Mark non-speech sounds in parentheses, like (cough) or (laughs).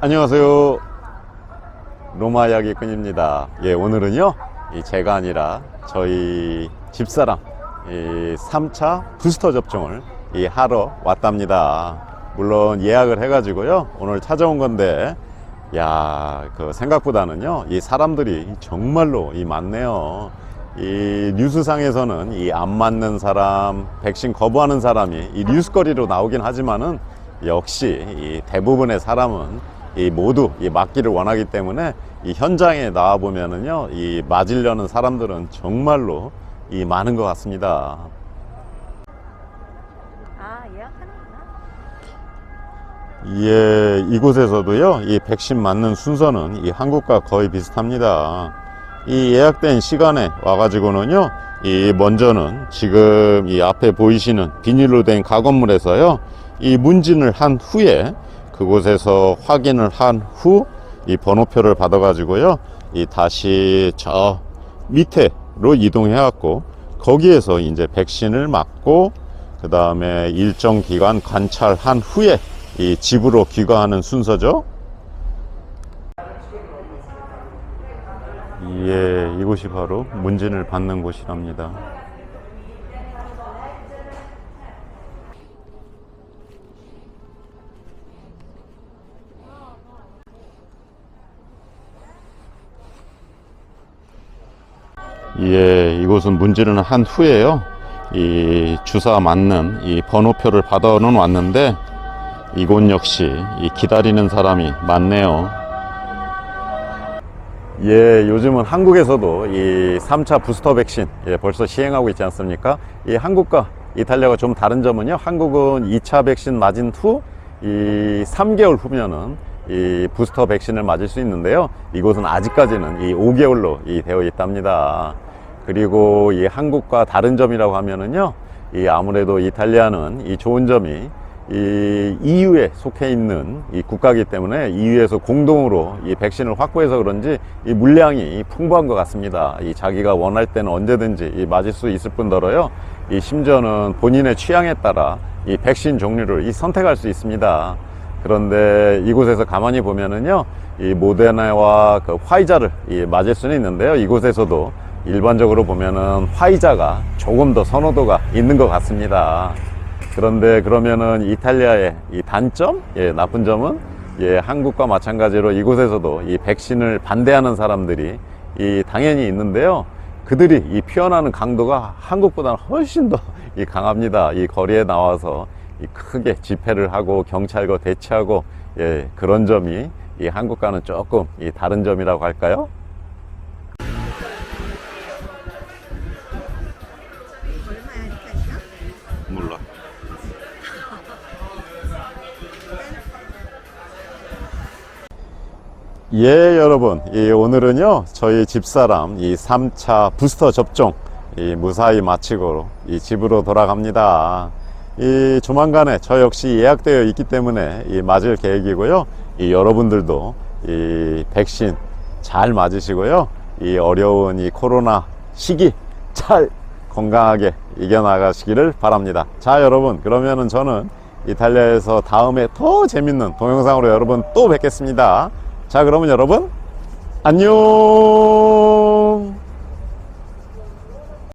안녕하세요. 로마 이야기꾼입니다. 예, 오늘은요, 이 제가 아니라 저희 집사람, 이 3차 부스터 접종을 이 하러 왔답니다. 물론 예약을 해가지고요, 오늘 찾아온 건데, 야, 그 생각보다는요, 이 사람들이 정말로 이 많네요. 이 뉴스상에서는 이 안 맞는 사람, 백신 거부하는 사람이 이 뉴스거리로 나오긴 하지만은 역시 이 대부분의 사람은 이 모두 이 맞기를 원하기 때문에 이 현장에 나와 보면은요, 이 맞으려는 사람들은 정말로 이 많은 것 같습니다. 아 예약하는구나. 예, 이곳에서도요, 이 백신 맞는 순서는 이 한국과 거의 비슷합니다. 이 예약된 시간에 와가지고는요, 이 먼저는 지금 이 앞에 보이시는 비닐로 된 가건물에서요, 이 문진을 한 후에 그곳에서 확인을 한 후 이 번호표를 받아 가지고요, 이 다시 저 밑에로 이동해 갖고 거기에서 이제 백신을 맞고 그 다음에 일정 기간 관찰한 후에 이 집으로 귀가하는 순서죠. 예, 이곳이 바로 문진을 받는 곳이랍니다. 예, 이곳은 문진을 한 후에요. 이 주사 맞는 이 번호표를 받아는 왔는데 이곳 역시 이 기다리는 사람이 많네요. 예, 요즘은 한국에서도 이 3차 부스터 백신 예, 벌써 시행하고 있지 않습니까? 이 한국과 이탈리아가 좀 다른 점은요. 한국은 2차 백신 맞은 후 이 3개월 후면은 이 부스터 백신을 맞을 수 있는데요. 이곳은 아직까지는 이 5개월로 이 되어 있답니다. 그리고 이 한국과 다른 점이라고 하면은요. 이 아무래도 이탈리아는 이 좋은 점이 이 EU에 속해 있는 이 국가이기 때문에 EU에서 공동으로 이 백신을 확보해서 그런지 이 물량이 풍부한 것 같습니다. 이 자기가 원할 때는 언제든지 이 맞을 수 있을 뿐더러요. 이 심지어는 본인의 취향에 따라 이 백신 종류를 이 선택할 수 있습니다. 그런데 이곳에서 가만히 보면은요, 이 모데나와 그 화이자를 이 맞을 수는 있는데요. 이곳에서도 일반적으로 보면은 화이자가 조금 더 선호도가 있는 것 같습니다. 그런데 그러면은 이탈리아의 이 단점, 예, 나쁜 점은 예, 한국과 마찬가지로 이곳에서도 이 백신을 반대하는 사람들이 이 당연히 있는데요. 그들이 이 피어나는 강도가 한국보다는 훨씬 더 이 강합니다. 이 거리에 나와서 이 크게 집회를 하고 경찰과 대치하고 예, 그런 점이 이 한국과는 조금 이 다른 점이라고 할까요? 몰라. (laughs) 예, 여러분. 이 오늘은요, 저희 집사람 이 3차 부스터 접종 이 무사히 마치고 이 집으로 돌아갑니다. 이 조만간에 저 역시 예약되어 있기 때문에 이 맞을 계획이고요. 이 여러분들도 이 백신 잘 맞으시고요. 이 어려운 이 코로나 시기 잘 건강하게 이겨나가시기를 바랍니다. 자, 여러분. 그러면은 저는 이탈리아에서 다음에 더 재밌는 동영상으로 여러분 또 뵙겠습니다. 자, 그러면 여러분, 안녕!